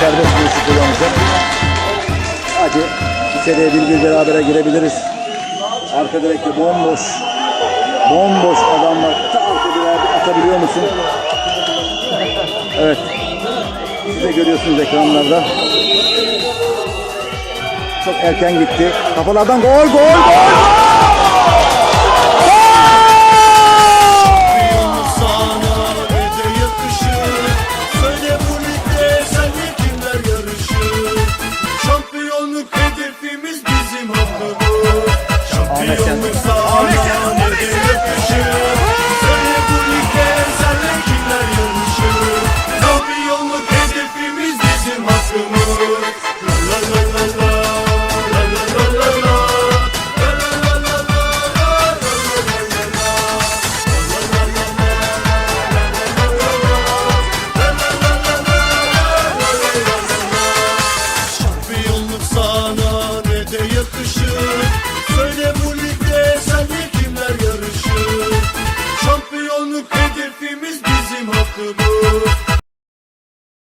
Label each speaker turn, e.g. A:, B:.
A: serbest vuruşu kullanacak. Hadi içeriye bir bir berabere girebiliriz. Arka direkte bomboş. Bomboş adam var. Ta arka direğe atabiliyor musun? Evet. Siz de görüyorsunuz ekranlarda. Çok erken gitti. Kafalardan gol gol gol! Ahmet Şampiyonluk sağlığı to move.